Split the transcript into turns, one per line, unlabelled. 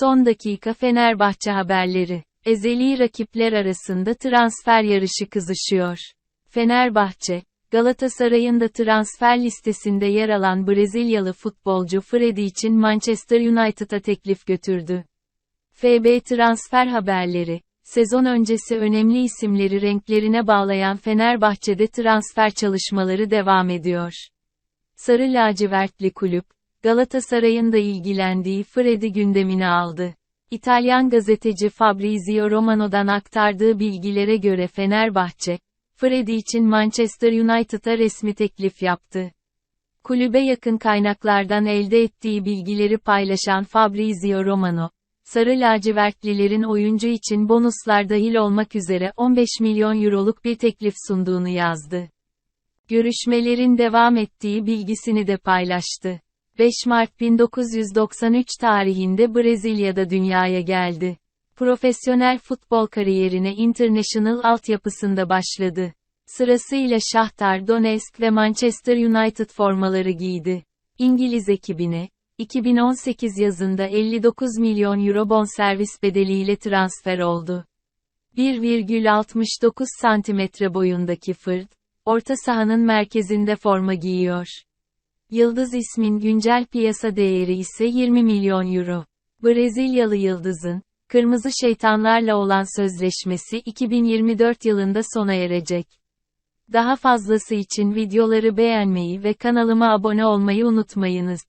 Son dakika Fenerbahçe haberleri. Ezeli rakipler arasında transfer yarışı kızışıyor. Fenerbahçe, Galatasaray'ın da transfer listesinde yer alan Brezilyalı futbolcu Freddy için Manchester United'a teklif götürdü. FB transfer haberleri, sezon öncesi önemli isimleri renklerine bağlayan Fenerbahçe'de transfer çalışmaları devam ediyor. Sarı lacivertli kulüp, Galatasaray'ın da ilgilendiği Freddy gündemine aldı. İtalyan gazeteci Fabrizio Romano'dan aktardığı bilgilere göre Fenerbahçe, Freddy için Manchester United'a resmi teklif yaptı. Kulübe yakın kaynaklardan elde ettiği bilgileri paylaşan Fabrizio Romano, Sarı lacivertlilerin oyuncu için bonuslar dahil olmak üzere 15 milyon euroluk bir teklif sunduğunu yazdı. Görüşmelerin devam ettiği bilgisini de paylaştı. 5 Mart 1993 tarihinde Brezilya'da dünyaya geldi. Profesyonel futbol kariyerine International altyapısında başladı. Sırasıyla Shakhtar Donetsk ve Manchester United formaları giydi. İngiliz ekibine, 2018 yazında 59 milyon euro bonservis bedeliyle transfer oldu. 1,69 santimetre boyundaki Fırt, orta sahanın merkezinde forma giyiyor. Yıldız ismin güncel piyasa değeri ise 20 milyon euro. Brezilyalı Yıldız'ın, Kırmızı Şeytanlarla olan sözleşmesi 2024 yılında sona erecek. Daha fazlası için videoları beğenmeyi ve kanalıma abone olmayı unutmayınız.